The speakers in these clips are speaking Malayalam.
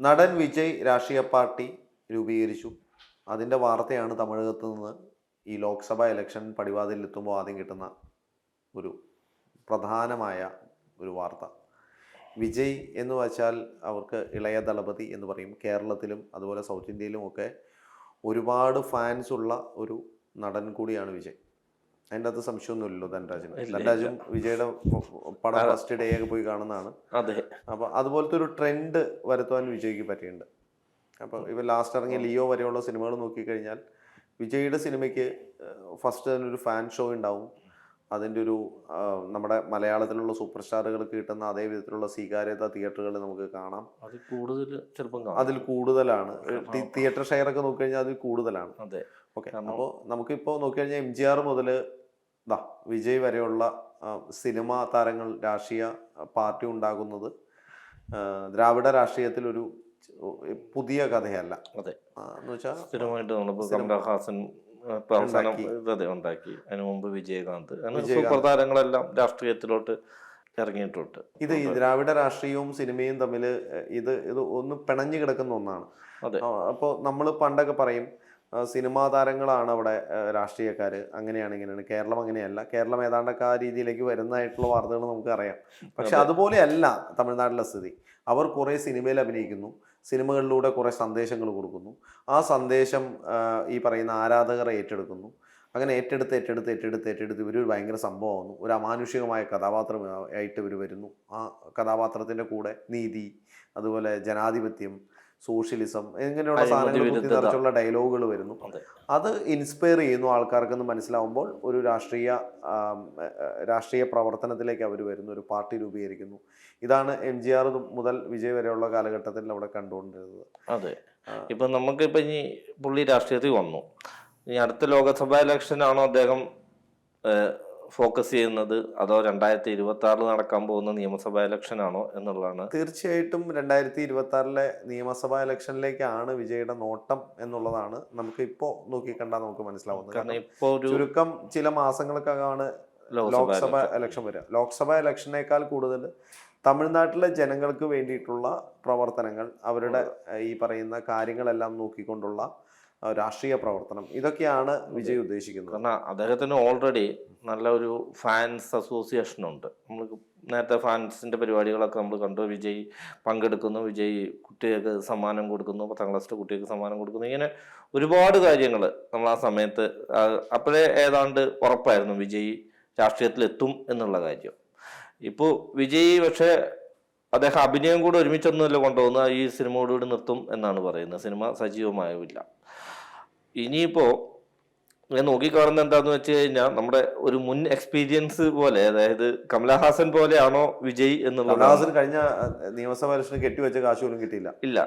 നടൻ വിജയ് രാഷ്ട്രീയ പാർട്ടി രൂപീകരിച്ചു. അതിന്റെ വാർത്തയാണ് തമിഴകത്ത് നിന്ന് ഈ ലോക്സഭ ഇലക്ഷൻ പടിവാതിലെത്തുമ്പോൾ ആദ്യം കിട്ടുന്ന ഒരു പ്രധാനമായ ഒരു വാർത്ത. വിജയ് എന്ന് വച്ചാൽ അവർക്ക് ഇളയ ദളപതി എന്ന് പറയും. കേരളത്തിലും അതുപോലെ സൗത്ത് ഇന്ത്യയിലും ഒക്കെ ഒരുപാട് ഫാൻസ് ഉള്ള ഒരു നടൻ കൂടിയാണ് വിജയ്. അതിന്റെ അകത്ത് സംശയമൊന്നുമില്ലല്ലോ ധനരാജന്. ധനരാജൻ ധനരാജും വിജയുടെ പടം ഫസ്റ്റ് ഡേ ഒക്കെ പോയി കാണുന്നതാണ്. അതെ. അപ്പോൾ അതുപോലത്തെ ഒരു ട്രെൻഡ് വരുത്തുവാൻ വിജയ്ക്ക് പറ്റിയിട്ടുണ്ട്. അപ്പോൾ ഇവ ലാസ്റ്റ് ഇറങ്ങിയ ലിയോ വരെയുള്ള സിനിമകൾ നോക്കിക്കഴിഞ്ഞാൽ വിജയുടെ സിനിമയ്ക്ക് ഫസ്റ്റ് തന്നെ ഒരു ഫാൻ ഷോ ഉണ്ടാവും. അതിന്റെ ഒരു നമ്മുടെ മലയാളത്തിലുള്ള സൂപ്പർ സ്റ്റാറുകൾ കിട്ടുന്ന അതേ വിധത്തിലുള്ള സ്വീകാര്യത തിയേറ്ററുകളിൽ നമുക്ക് കാണാം. അത് കൂടുതൽ ചെറുപ്പം അതിൽ കൂടുതലാണ്. തിയേറ്റർ ഷെയർ ഒക്കെ നോക്കിക്കഴിഞ്ഞാൽ അതിൽ കൂടുതലാണ്. അതെ. ഓക്കെ അപ്പോൾ നമുക്കിപ്പോൾ നോക്കിക്കഴിഞ്ഞാൽ എം ജി ആർ മുതൽ ദാ വിജയ് വരെയുള്ള സിനിമ താരങ്ങൾ രാഷ്ട്രീയ പാർട്ടി ഉണ്ടാകുന്നത് ദ്രാവിഡ രാഷ്ട്രീയത്തിൽ ഒരു പുതിയ കഥയല്ല. അതെ. എന്ന് വെച്ചാൽ സ്ഥിരമായിട്ട് നമ്മളിപ്പോ സ്ഥിരം- കമലഹാസൻ അവസാനം. ഇത് അതെ ഉണ്ടാക്കി. അതിനു മുമ്പ് വിജയകാന്ത്. അങ്ങനെ സൂപ്പർ താരങ്ങളെല്ലാം രാഷ്ട്രീയത്തിലോട്ട് ഇറങ്ങിയിട്ടുണ്ട്. ഇത് ഈ ദ്രാവിഡ രാഷ്ട്രീയവും സിനിമയും തമ്മിൽ ഇത് ഇത് ഒന്ന് പിണഞ്ഞു കിടക്കുന്ന ഒന്നാണ്. അതെ. അപ്പോൾ നമ്മൾ പണ്ടൊക്കെ പറയും സിനിമാ താരങ്ങളാണ് അവിടെ രാഷ്ട്രീയക്കാർ അങ്ങനെയാണ് ഇങ്ങനെയാണ്. കേരളം അങ്ങനെയല്ല. കേരളം ഏതാണ്ടൊക്കെ ആ രീതിയിലേക്ക് വരുന്നതായിട്ടുള്ള വാർത്തകൾ നമുക്കറിയാം. പക്ഷെ അതെ. അതുപോലെയല്ല തമിഴ്നാട്ടിലെ സ്ഥിതി. അവർ കുറേ സിനിമയിൽ അഭിനയിക്കുന്നു. സിനിമകളിലൂടെ കുറേ സന്ദേശങ്ങൾ കൊടുക്കുന്നു. ആ സന്ദേശം ഈ പറയുന്ന ആരാധകർ ഏറ്റെടുക്കുന്നു. അങ്ങനെ ഏറ്റെടുത്ത് ഏറ്റെടുത്ത് ഏറ്റെടുത്ത് ഏറ്റെടുത്ത് ഇവർ ഒരു ഭയങ്കര സംഭവമാകുന്നു ഒരു അമാനുഷികമായ കഥാപാത്രം ആയിട്ട് ഇവർ വരുന്നു. ആ കഥാപാത്രത്തിന്റെ കൂടെ നീതി അതുപോലെ ജനാധിപത്യം സോഷ്യലിസം ഇങ്ങനെയുള്ള സാധനങ്ങൾ ഡയലോഗുകൾ വരുന്നു. അത്. ഇൻസ്പയർ ചെയ്യുന്നു ആൾക്കാർക്കെന്ന് മനസ്സിലാവുമ്പോൾ ഒരു രാഷ്ട്രീയ രാഷ്ട്രീയ പ്രവർത്തനത്തിലേക്ക് അവർ വരുന്നു ഒരു പാർട്ടി രൂപീകരിക്കുന്നു. ഇതാണ് എം ജി ആർ മുതൽ വിജയ് വരെയുള്ള കാലഘട്ടത്തിൽ അവിടെ കണ്ടുകൊണ്ടിരുന്നത്. അതെ. ഇപ്പം ഇപ്പൊ നമുക്കിപ്പൊ ഇനി പുള്ളി രാഷ്ട്രീയത്തിൽ വന്നു. ഇനി അടുത്ത ലോക്സഭാ ഇലക്ഷനാണോ അദ്ദേഹം ഫോക്കസ് ചെയ്യുന്നത് അതോ രണ്ടായിരത്തി ഇരുപത്തി ആറിൽ നടക്കാൻ പോകുന്ന നിയമസഭാ ഇലക്ഷൻ ആണോ എന്നുള്ളതാണ്. തീർച്ചയായിട്ടും രണ്ടായിരത്തി ഇരുപത്തി ആറിലെ നിയമസഭാ ഇലക്ഷനിലേക്കാണ് വിജയുടെ നോട്ടം എന്നുള്ളതാണ് നമുക്ക് ഇപ്പോൾ നോക്കിക്കണ്ടാൽ നമുക്ക് മനസ്സിലാവുന്നത്. കാരണം ഇപ്പോൾ ചുരുക്കം ചില മാസങ്ങൾക്കകമാണ് ലോക്സഭ. ഇലക്ഷൻ വരിക. ലോക്സഭ ഇലക്ഷനേക്കാൾ കൂടുതൽ തമിഴ്നാട്ടിലെ ജനങ്ങൾക്ക് വേണ്ടിയിട്ടുള്ള പ്രവർത്തനങ്ങൾ അവരുടെ ഈ പറയുന്ന കാര്യങ്ങളെല്ലാം നോക്കിക്കൊണ്ടുള്ള രാഷ്ട്രീയ പ്രവർത്തനം ഇതൊക്കെയാണ് വിജയ് ഉദ്ദേശിക്കുന്നത്. കാരണം അദ്ദേഹത്തിന് ഓൾറെഡി നല്ല ഒരു ഫാൻസ് അസോസിയേഷൻ ഉണ്ട്. നമ്മൾ നേരത്തെ ഫാൻസിന്റെ പരിപാടികളൊക്കെ നമ്മൾ കണ്ടു. വിജയ് പങ്കെടുക്കുന്നു. വിജയ് കുട്ടികൾക്ക് സമ്മാനം കൊടുക്കുന്നു. പത്താം ക്ലാസ്സിലെ കുട്ടികൾക്ക് സമ്മാനം കൊടുക്കുന്നു. ഇങ്ങനെ ഒരുപാട് കാര്യങ്ങൾ നമ്മൾ ആ സമയത്ത് അപ്പോഴേ ഏതാണ്ട് ഉറപ്പായിരുന്നു വിജയ് രാഷ്ട്രീയത്തിൽ എത്തും എന്നുള്ള കാര്യം. ഇപ്പോൾ വിജയ് പക്ഷേ അദ്ദേഹം അഭിനയം കൂടെ ഒരുമിച്ചൊന്നുമല്ല കൊണ്ടുപോകുന്ന ഈ സിനിമയോടുകൂടി നിർത്തും എന്നാണ് പറയുന്നത്. സിനിമ സജീവമായില്ല. ഇനിയിപ്പോ ഞാൻ നോക്കിക്കാണുന്നത് എന്താന്ന് വെച്ച് കഴിഞ്ഞാൽ നമ്മുടെ ഒരു മുൻ എക്സ്പീരിയൻസ് പോലെ അതായത് കമലഹാസൻ പോലെയാണോ വിജയ് എന്നുള്ളത്? കമലഹാസൻ കഴിഞ്ഞ നിയമസഭ ഇലക്ഷന് കെട്ടിവെച്ച കാശ് പോലും കിട്ടിയില്ല. ഇല്ല.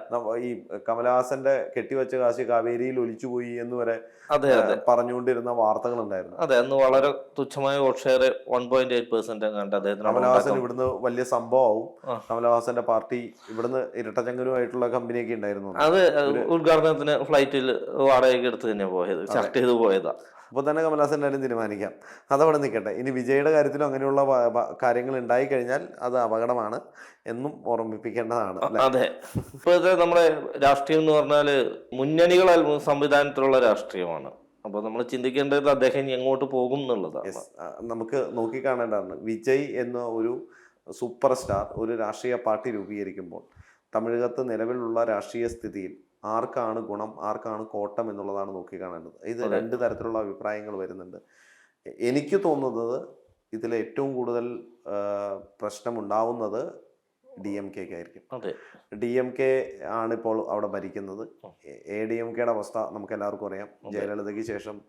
ഈ കമലഹാസന്റെ കെട്ടിവെച്ച കാശ് കാവേരിയിൽ ഒലിച്ചുപോയി എന്ന് വരെ അതെ അതെ. പറഞ്ഞുകൊണ്ടിരുന്ന വാർത്തകൾ ഉണ്ടായിരുന്നു അതെ അന്ന് വളരെ തുച്ഛമായ vote share one point eight percent കണ്ട് അദ്ദേഹത്തിന് കമലഹാസൻ ഇവിടുന്ന് വലിയ സംഭവമാവും. കമലഹാസന്റെ പാർട്ടി ഇവിടുന്ന് ഇരട്ടചങ്കരുമായിട്ടുള്ള കമ്പനിയൊക്കെ ഉണ്ടായിരുന്നു. അത് ഉദ്ഘാടനത്തിന് ഫ്ലൈറ്റിൽ വാടകയ്ക്ക് എടുത്ത് തന്നെ പോയത്. ചർച്ച ചെയ്ത് പോയതാ. അപ്പോൾ തന്നെ കമലഹാസൻ കാര്യം തീരുമാനിക്കാം. അതവിടെ നിൽക്കട്ടെ. ഇനി വിജയുടെ കാര്യത്തിലും അങ്ങനെയുള്ള കാര്യങ്ങൾ ഉണ്ടായി കഴിഞ്ഞാൽ അത് അപകടമാണ് എന്നും ഓർമ്മിപ്പിക്കേണ്ടതാണ് അതെ. ഇപ്പോഴത്തെ നമ്മുടെ രാഷ്ട്രീയം എന്ന് പറഞ്ഞാൽ മുന്നണികൾ സംവിധാനത്തിലുള്ള രാഷ്ട്രീയമാണ്. അപ്പോൾ നമ്മൾ ചിന്തിക്കേണ്ടത് അദ്ദേഹം എങ്ങോട്ട് പോകും എന്നുള്ളതാണ്. നമുക്ക് നോക്കിക്കാണേണ്ടതാണ്. വിജയ് എന്ന ഒരു സൂപ്പർ സ്റ്റാർ ഒരു രാഷ്ട്രീയ പാർട്ടി രൂപീകരിക്കുമ്പോൾ തമിഴകത്ത് നിലവിലുള്ള രാഷ്ട്രീയ സ്ഥിതിയിൽ ആർക്കാണ് ഗുണം ആർക്കാണ് കോട്ടം എന്നുള്ളതാണ് നോക്കിക്കാണേണ്ടത് ഇത് അതെ. രണ്ട് തരത്തിലുള്ള അഭിപ്രായങ്ങൾ വരുന്നുണ്ട്. എനിക്ക് തോന്നുന്നത് ഇതിൽ ഏറ്റവും കൂടുതൽ പ്രശ്നമുണ്ടാവുന്നത് ഡി എം കെക്ക് ആയിരിക്കും. ഡി എം കെ ആണ് ഇപ്പോൾ അവിടെ ഭരിക്കുന്നത്. എ ഡി എം കെയുടെ അവസ്ഥ നമുക്ക് എല്ലാവർക്കും അറിയാം. ജയലളിതയ്ക്ക് ശേഷം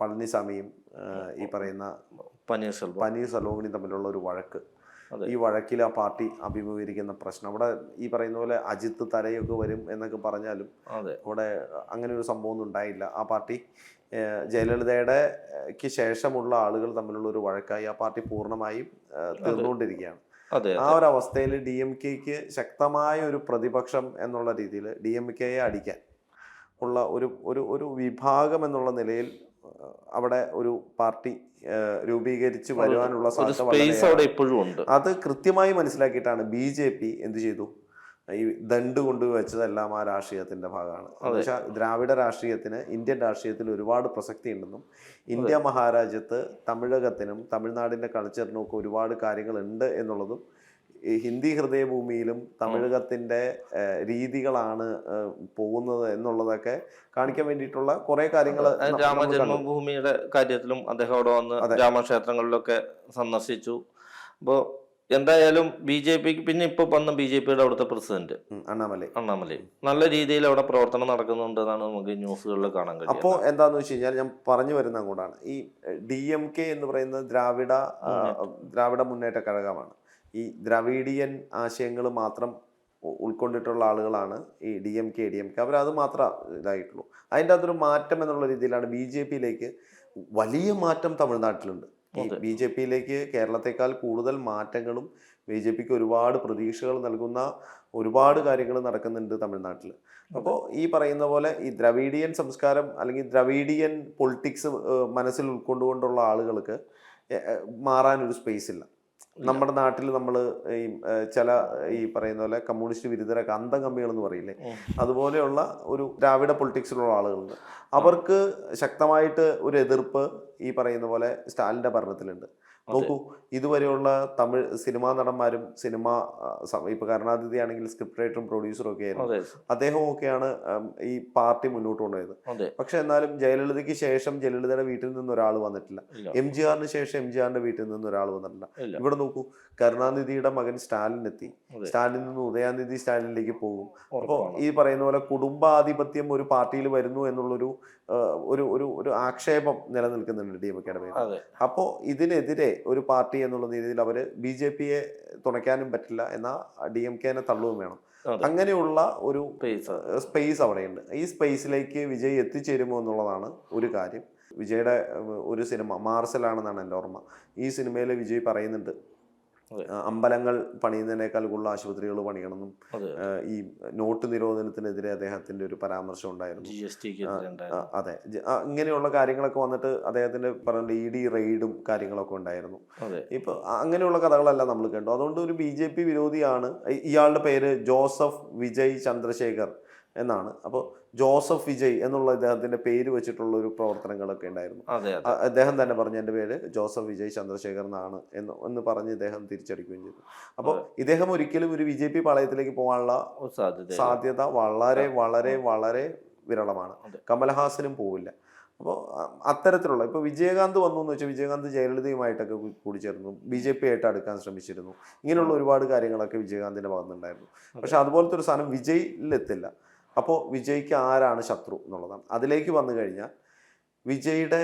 പളനിസ്വാമിയും ഈ പറയുന്ന പനീർസെൽവം പനീർസെൽവവും തമ്മിലുള്ള ഒരു വഴക്ക്. ഈ വഴക്കിൽ ആ പാർട്ടി അഭിമുഖീകരിക്കുന്ന പ്രശ്നം. അവിടെ ഈ പറയുന്ന പോലെ അജിത്ത് തലയൊക്കെ വരും എന്നൊക്കെ പറഞ്ഞാലും അവിടെ അങ്ങനെ ഒരു സംഭവം ഒന്നും ഉണ്ടായില്ല. ആ പാർട്ടി ജയലളിതയുടെ ശേഷമുള്ള ആളുകൾ തമ്മിലുള്ള ഒരു വഴക്കായി ആ പാർട്ടി പൂർണമായും തീർന്നുകൊണ്ടിരിക്കുകയാണ്. ആ ഒരു അവസ്ഥയിൽ ഡി എം കെക്ക് ശക്തമായ ഒരു പ്രതിപക്ഷം എന്നുള്ള രീതിയിൽ ഡി എം കെയെ അടിക്കാൻ ഉള്ള ഒരു ഒരു ഒരു വിഭാഗം എന്നുള്ള നിലയിൽ അവിടെ ഒരു പാർട്ടി രൂപീകരിച്ച് വരുവാനുള്ള സാധ്യത ഇപ്പോഴും ഉണ്ട്. അത് കൃത്യമായി മനസ്സിലാക്കിയിട്ടാണ് ബി ജെ പി എന്ത് ചെയ്തു? ഈ ദണ്ട് കൊണ്ടുവച്ചതെല്ലാം വെച്ചതെല്ലാം ആ രാഷ്ട്രീയത്തിന്റെ ഭാഗമാണ്. ദ്രാവിഡ രാഷ്ട്രീയത്തിന് ഇന്ത്യൻ രാഷ്ട്രീയത്തിൽ ഒരുപാട് പ്രസക്തി ഉണ്ടെന്നും ഇന്ത്യ മഹാരാജ്യത്ത് തമിഴകത്തിനും തമിഴ്നാടിന്റെ കൾച്ചറിനും ഒക്കെ ഒരുപാട് കാര്യങ്ങളുണ്ട് എന്നുള്ളതും ഈ ഹിന്ദി ഹൃദയഭൂമിയിലും തമിഴകത്തിന്റെ രീതികളാണ് പോകുന്നത് എന്നുള്ളതൊക്കെ കാണിക്കാൻ വേണ്ടിയിട്ടുള്ള കുറെ കാര്യങ്ങൾ രാമജന്മഭൂമിയുടെ കാര്യത്തിലും അദ്ദേഹം അവിടെ വന്ന് രാമക്ഷേത്രങ്ങളിലൊക്കെ സന്ദർശിച്ചു. അപ്പോൾ എന്തായാലും ബി ജെ പിക്ക് പിന്നെ ഇപ്പൊ വന്ന ബി ജെ പിയുടെ അവിടുത്തെ പ്രസിഡന്റ് അണ്ണാമലൈ. അണ്ണാമലൈ. നല്ല രീതിയിൽ അവിടെ പ്രവർത്തനം നടക്കുന്നുണ്ട് എന്നാണ് നമുക്ക് ന്യൂസുകളിൽ കാണാൻ കഴിയും അപ്പോൾ എന്താന്ന് വെച്ച് കഴിഞ്ഞാൽ ഞാൻ പറഞ്ഞു വരുന്ന കൂടാണ് ഈ ഡി എം കെ എന്ന് പറയുന്നത് ദ്രാവിഡ ദ്രാവിഡ മുന്നേറ്റ കഴകമാണ് ഈ ദ്രാവിഡിയൻ ആശയങ്ങൾ മാത്രം ഉൾക്കൊണ്ടിട്ടുള്ള ആളുകളാണ് ഈ D M K D M K. അവരത് മാത്രം ഇതായിട്ടുള്ളൂ. അതിന്റെ അതൊരു മാറ്റം എന്നുള്ള രീതിയിലാണ് ബി ജെ പിയിലേക്ക് വലിയ മാറ്റം തമിഴ്നാട്ടിലുണ്ട്. ഈ അതെ. ബി ജെ പിയിലേക്ക് കേരളത്തെക്കാൾ കൂടുതൽ മാറ്റങ്ങളും ബി ജെ പിക്ക് ഒരുപാട് പ്രതീക്ഷകൾ നൽകുന്ന ഒരുപാട് കാര്യങ്ങൾ നടക്കുന്നുണ്ട് തമിഴ്നാട്ടിൽ അപ്പോൾ ഈ പറയുന്ന പോലെ ഈ ദ്രവീഡിയൻ സംസ്കാരം അല്ലെങ്കിൽ ദ്രവീഡിയൻ പൊളിറ്റിക്സ് മനസ്സിൽ ഉൾക്കൊണ്ടുകൊണ്ടുള്ള ആളുകൾക്ക് മാറാനൊരു സ്പേസ് ഇല്ല. നമ്മുടെ നാട്ടിൽ നമ്മൾ ഈ ചില ഈ പറയുന്ന പോലെ കമ്മ്യൂണിസ്റ്റ് വിരുദ്ധരൊക്കെ അന്തകമ്പികൾ എന്ന് പറയില്ലേ അതുപോലെയുള്ള ഒരു ദ്രാവിഡ പൊളിറ്റിക്സിലുള്ള ആളുകളുണ്ട്. അവർക്ക് ശക്തമായിട്ട് ഒരു എതിർപ്പ് ഈ പറയുന്ന പോലെ സ്റ്റാലിന്റെ ഭരണത്തിലുണ്ട്. നോക്കൂ ഇതുവരെയുള്ള തമിഴ് സിനിമാ നടന്മാരും സിനിമ ഇപ്പൊ കരുണാതിഥി ആണെങ്കിൽ സ്ക്രിപ്റ്റ് റൈറ്ററും പ്രൊഡ്യൂസറും ഒക്കെ ആയിരുന്നു. അദ്ദേഹവും ഒക്കെയാണ് ഈ പാർട്ടി മുന്നോട്ട് കൊണ്ടുപോയത്. പക്ഷെ എന്നാലും ജയലളിതയ്ക്ക് ശേഷം ജയലളിതയുടെ വീട്ടിൽ നിന്ന് ഒരാൾ വന്നിട്ടില്ല. എം ജി ആറിന് ശേഷം എം ജി ആറിന്റെ വീട്ടിൽ നിന്ന് ഒരാൾ വന്നിട്ടില്ല. ഇവിടെ നോക്കൂ കരുണാനിധിയുടെ മകൻ സ്റ്റാലിൻ എത്തി സ്റ്റാലിൻ സ്റ്റാലിനിൽ നിന്ന് ഉദയാനിധി സ്റ്റാലിനിലേക്ക് പോകും. അപ്പോൾ ഈ പറയുന്ന പോലെ കുടുംബാധിപത്യം ഒരു പാർട്ടിയിൽ വരുന്നു എന്നുള്ളൊരു ഒരു ഒരു ഒരു ആക്ഷേപം നിലനിൽക്കുന്നുണ്ട് ഡി എം കെയുടെ അതെ. അപ്പോൾ ഇതിനെതിരെ ഒരു പാർട്ടി എന്നുള്ള രീതിയിൽ അവർ ബി ജെ പിയെ തുണയ്ക്കാനും പറ്റില്ല എന്നാൽ ഡി എം കെനെ തള്ളുകയും വേണം. അങ്ങനെയുള്ള ഒരു പേസ് സ്പേസ് അവിടെയുണ്ട്. ഈ സ്പേസിലേക്ക് വിജയ് എത്തിച്ചേരുമോ എന്നുള്ളതാണ് ഒരു കാര്യം. വിജയുടെ ഒരു സിനിമ മാർസലാണെന്നാണ് എന്റെ ഓർമ്മ. ഈ സിനിമയിൽ വിജയ് പറയുന്നുണ്ട് അമ്പലങ്ങൾ പണിയുന്നതിനേക്കാൾ കൂടുതൽ ആശുപത്രികൾ പണിയണമെന്നും ഈ നോട്ട് നിരോധനത്തിനെതിരെ അദ്ദേഹത്തിന്റെ ഒരു പരാമർശം ഉണ്ടായിരുന്നു. അതെ. ഇങ്ങനെയുള്ള കാര്യങ്ങളൊക്കെ വന്നിട്ട് അദ്ദേഹത്തിന്റെ പറഞ്ഞ ഇ ഡി റെയ്ഡും കാര്യങ്ങളൊക്കെ ഉണ്ടായിരുന്നു. ഇപ്പൊ അങ്ങനെയുള്ള കഥകളല്ല നമ്മൾ കണ്ടു. അതുകൊണ്ട് ഒരു ബി ജെ പി വിരോധിയാണ്. ഇയാളുടെ പേര് ജോസഫ് വിജയ് ചന്ദ്രശേഖർ എന്നാണ്. അപ്പോൾ ജോസഫ് വിജയ് എന്നുള്ള ഇദ്ദേഹത്തിന്റെ പേര് വെച്ചിട്ടുള്ള ഒരു പ്രവർത്തനങ്ങളൊക്കെ ഉണ്ടായിരുന്നു. അദ്ദേഹം തന്നെ പറഞ്ഞു എന്റെ പേര് ജോസഫ് വിജയ് ചന്ദ്രശേഖർ എന്നാണ് എന്ന് എന്ന് പറഞ്ഞ് ഇദ്ദേഹം തിരിച്ചടിക്കുകയും ചെയ്തു. അപ്പോൾ ഇദ്ദേഹം ഒരിക്കലും ഒരു ബി ജെ പി പാളയത്തിലേക്ക് പോകാനുള്ള സാധ്യത വളരെ വളരെ വളരെ വിരളമാണ്. കമൽഹാസനും പോവില്ല. അപ്പോൾ അത്തരത്തിലുള്ള ഇപ്പോൾ വിജയകാന്ത് വന്നു എന്ന് വെച്ചാൽ വിജയകാന്ത് ജയലളിതയുമായിട്ടൊക്കെ കൂടിച്ചേർന്നു. ബി ജെ പി ആയിട്ട് അടുക്കാൻ ശ്രമിച്ചിരുന്നു. ഇങ്ങനെയുള്ള ഒരുപാട് കാര്യങ്ങളൊക്കെ വിജയകാന്തിന്റെ ഭാഗത്തുനിന്നുണ്ടായിരുന്നു. പക്ഷെ അതുപോലത്തെ ഒരു സാധനം വിജയിലെത്തില്ല. അപ്പോൾ വിജയ്ക്ക് ആരാണ് ശത്രു എന്നുള്ളതാണ്. അതിലേക്ക് വന്നു കഴിഞ്ഞാൽ വിജയുടെ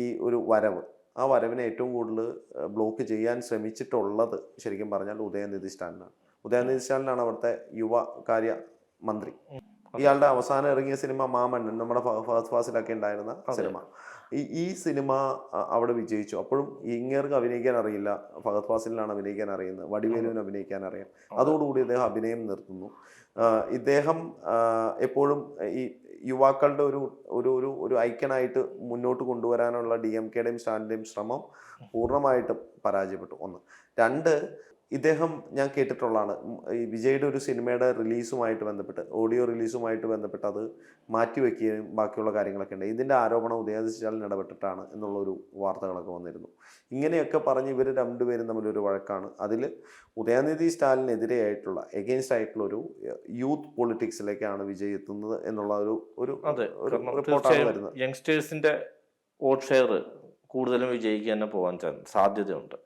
ഈ ഒരു വരവ് ആ വരവിനെ ഏറ്റവും കൂടുതൽ ബ്ലോക്ക് ചെയ്യാൻ ശ്രമിച്ചിട്ടുള്ളത് ശരിക്കും പറഞ്ഞാൽ ഉദയനിധി സ്റ്റാലിനാണ്. ഉദയനിധി സ്റ്റാലിനാണ് അവിടുത്തെ യുവകാര്യ മന്ത്രി. ഇയാളുടെ അവസാനം ഇറങ്ങിയ സിനിമ മാമണ്ണൻ നമ്മുടെ ഫസ്റ്റ് ഫാസിലൊക്കെ ഉണ്ടായിരുന്ന സിനിമ. ഈ ഈ സിനിമ അവിടെ വിജയിച്ചു. അപ്പോഴും ഇങ്ങേർക്ക് അഭിനയിക്കാൻ അറിയില്ല. ഫഹദ് ഫാസിലിനാണ് അഭിനയിക്കാൻ അറിയുന്നത്. വടിവേലുവിന് അഭിനയിക്കാൻ അറിയാം. അതോടുകൂടി അദ്ദേഹം അഭിനയം നിർത്തുന്നു. ഇദ്ദേഹം എപ്പോഴും ഈ യുവാക്കളുടെ ഒരു ഒരു ഒരു ഒരു ഐക്യനായിട്ട് മുന്നോട്ട് കൊണ്ടുവരാനുള്ള ഡി എം കെയുടെയും സ്റ്റാലിന്റെയും ശ്രമം പൂർണമായിട്ടും പരാജയപ്പെട്ടു. ഒന്ന്. രണ്ട് ഇദ്ദേഹം ഞാൻ കേട്ടിട്ടുള്ളതാണ്. ഈ വിജയുടെ ഒരു സിനിമയുടെ റിലീസുമായിട്ട് ബന്ധപ്പെട്ട് ഓഡിയോ റിലീസുമായിട്ട് ബന്ധപ്പെട്ട് അത് മാറ്റിവെക്കുകയും ബാക്കിയുള്ള കാര്യങ്ങളൊക്കെ ഉണ്ട്. ഇതിന്റെ ആരോപണം സ്റ്റാലിൻ ഇടപെട്ടിട്ടാണ് എന്നുള്ളൊരു വാർത്തകളൊക്കെ വന്നിരുന്നു. ഇങ്ങനെയൊക്കെ പറഞ്ഞ് ഇവർ രണ്ടുപേരും തമ്മിലൊരു വഴക്കാണ്. അതിൽ ഉദയനിധി സ്റ്റാലിനെതിരെയായിട്ടുള്ള എഗെയിൻസ്റ്റ് ആയിട്ടുള്ള ഒരു യൂത്ത് പൊളിറ്റിക്സിലേക്കാണ് വിജയ് എത്തുന്നത് എന്നുള്ള ഒരു ഒരു റിപ്പോർട്ടാണ് വരുന്നത്. യങ്സ്റ്റേഴ്സിന്റെ വോട്ട് ഷെയർ കൂടുതലും വിജയിക്ക് തന്നെ പോകാൻ സാധ്യതയുണ്ട്.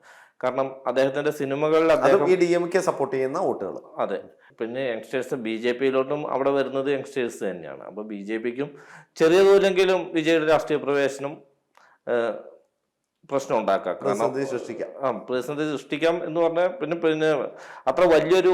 കാരണം അദ്ദേഹത്തിന്റെ സിനിമകളിൽ അദ്ദേഹം ഈ ഡി എം കെ സപ്പോർട്ട് ചെയ്യുന്ന വോട്ടുകൾ അതെ. പിന്നെ യങ്സ്റ്റേഴ്സ് ബി ജെ പിയിലോട്ടും അവിടെ വരുന്നത് യങ്സ്റ്റേഴ്സ് തന്നെയാണ്. അപ്പോൾ ബി ജെ പിക്കും ചെറിയ തോതിലെങ്കിലും വിജയുടെ രാഷ്ട്രീയ പ്രവേശനം പ്രശ്നം ഉണ്ടാക്കാം. പ്രതിസന്ധി സൃഷ്ടിക്കാം. ആ പ്രതിസന്ധി സൃഷ്ടിക്കാം എന്ന് പറഞ്ഞാൽ പിന്നെ പിന്നെ അത്ര വലിയൊരു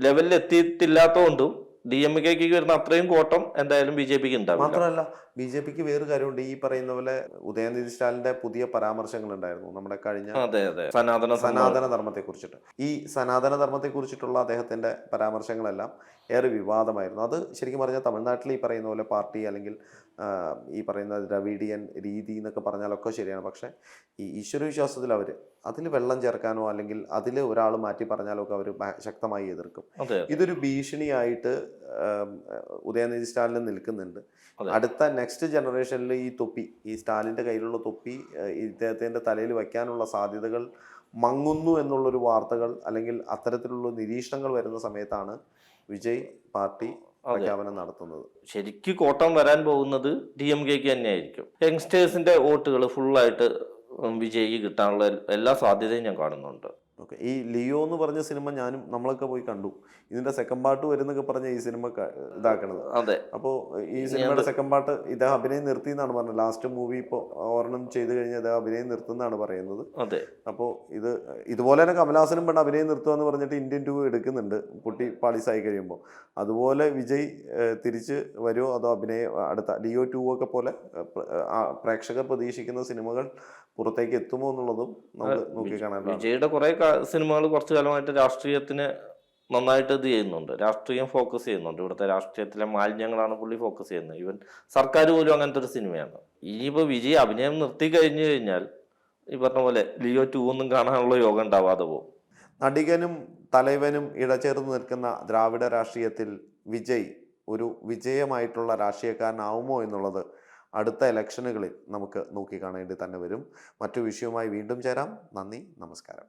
ലെവലിൽ എത്തിയിട്ടില്ലാത്തതുകൊണ്ടും ഡി എം കെക്ക് വരുന്ന അത്രയും കോട്ടം എന്തായാലും ബി ജെ പിക്ക് ഉണ്ടാവും മാത്രമല്ല ബി ജെ പിക്ക് വേറൊരു കാര്യമുണ്ട്. ഈ പറയുന്ന പോലെ ഉദയനിധി സ്റ്റാലിന്റെ പുതിയ പരാമർശങ്ങൾ ഉണ്ടായിരുന്നു നമ്മുടെ കഴിഞ്ഞ അതെ അതെ. സനാതന സനാതന ധർമ്മത്തെ കുറിച്ചിട്ട് ഈ സനാതന ധർമ്മത്തെ കുറിച്ചിട്ടുള്ള അദ്ദേഹത്തിന്റെ പരാമർശങ്ങളെല്ലാം ഏറെ വിവാദമായിരുന്നു. അത് ശരിക്കും പറഞ്ഞാൽ തമിഴ്നാട്ടിൽ ഈ പറയുന്ന പോലെ പാർട്ടി അല്ലെങ്കിൽ ഈ പറയുന്ന ദ്രവീഡിയൻ രീതി എന്നൊക്കെ പറഞ്ഞാലൊക്കെ ശരിയാണ്. പക്ഷേ ഈ ഈശ്വര വിശ്വാസത്തിൽ അവർ അതിൽ വെള്ളം ചേർക്കാനോ അല്ലെങ്കിൽ അതിൽ ഒരാൾ മാറ്റി പറഞ്ഞാലോ ഒക്കെ അവർ ശക്തമായി എതിർക്കും. ഇതൊരു ഭീഷണിയായിട്ട് ഉദയനിധി സ്റ്റാലിന് നിൽക്കുന്നുണ്ട്. അടുത്ത നെക്സ്റ്റ് ജനറേഷനിൽ ഈ തൊപ്പി ഈ സ്റ്റാലിന്റെ കയ്യിലുള്ള തൊപ്പി ഇദ്ദേഹത്തിന്റെ തലയിൽ വയ്ക്കാനുള്ള സാധ്യതകൾ മങ്ങുന്നു എന്നുള്ളൊരു വാർത്തകൾ അല്ലെങ്കിൽ അത്തരത്തിലുള്ള നിരീക്ഷണങ്ങൾ വരുന്ന സമയത്താണ് വിജയ് പാർട്ടി പ്രഖ്യാപനം നടത്തുന്നത്. ശരിക്ക് കോട്ടം വരാൻ പോകുന്നത് ഡി എം കെക്ക് തന്നെയായിരിക്കും. യങ്സ്റ്റേഴ്സിന്റെ വോട്ടുകൾ ഫുള്ളായിട്ട് വിജയ്ക്ക് കിട്ടാനുള്ള എല്ലാ സാധ്യതയും ഞാൻ കാണുന്നുണ്ട്. ഓക്കെ. ഈ ലിയോ എന്ന് പറഞ്ഞ സിനിമ ഞാനും നമ്മളൊക്കെ പോയി കണ്ടു. ഇതിന്റെ സെക്കൻഡ് പാർട്ട് വരുന്നൊക്കെ പറഞ്ഞ ഈ സിനിമ ഇതാക്കണത്. അതെ. അപ്പോൾ ഈ സിനിമയുടെ സെക്കൻഡ് പാർട്ട് ഇദ്ദേഹം അഭിനയം നിർത്തി എന്നാണ് പറഞ്ഞത്. ലാസ്റ്റ് മൂവി ഇപ്പോൾ ഓർണം ചെയ്ത് കഴിഞ്ഞാൽ അദ്ദേഹം അഭിനയം നിർത്തുന്നതാണ് പറയുന്നത്. അതെ. അപ്പോൾ ഇത് ഇതുപോലെ തന്നെ കമലഹാസനും പണ്ട് അഭിനയം നിർത്തുക എന്ന് പറഞ്ഞിട്ട് ഇന്ത്യൻ ടു എടുക്കുന്നുണ്ട്. കുട്ടി പാളിസായി കഴിയുമ്പോൾ അതുപോലെ വിജയ് തിരിച്ച് വരുമോ അതോ അഭിനയം അടുത്ത ലിയോ ടു ഒക്കെ പോലെ പ്രേക്ഷകർ പ്രതീക്ഷിക്കുന്ന സിനിമകൾ പുറത്തേക്ക് എത്തുമോ എന്നുള്ളതും നമുക്ക് നോക്കി കാണാൻ വിജയുടെ കുറെ സിനിമകൾ കുറച്ചു കാലമായിട്ട് രാഷ്ട്രീയത്തിന് നന്നായിട്ട് ഇത് ചെയ്യുന്നുണ്ട്. രാഷ്ട്രീയം ഫോക്കസ് ചെയ്യുന്നുണ്ട്. ഇവിടുത്തെ രാഷ്ട്രീയത്തിലെ മാലിന്യങ്ങളാണ് പുള്ളി ഫോക്കസ് ചെയ്യുന്നത്. ഈവൻ സർക്കാർ പോലും അങ്ങനത്തെ ഒരു സിനിമയാണ്. ഇനിയിപ്പോൾ വിജയ് അഭിനയം നിർത്തി കഴിഞ്ഞു കഴിഞ്ഞാൽ ഈ പറഞ്ഞ പോലെ ലിയോ ടു ഒന്നും കാണാനുള്ള യോഗം ഉണ്ടാവാതെ പോകും. നടികനും തലവനും ഇടചേർന്ന് നിൽക്കുന്ന ദ്രാവിഡ രാഷ്ട്രീയത്തിൽ വിജയ് ഒരു വിജയമായിട്ടുള്ള രാഷ്ട്രീയക്കാരനാവുമോ എന്നുള്ളത് അടുത്ത ഇലക്ഷനുകളിൽ നമുക്ക് നോക്കിക്കാണേണ്ടി തന്നെ വരും. മറ്റു വിഷയവുമായി വീണ്ടും ചേരാം. നന്ദി നമസ്കാരം.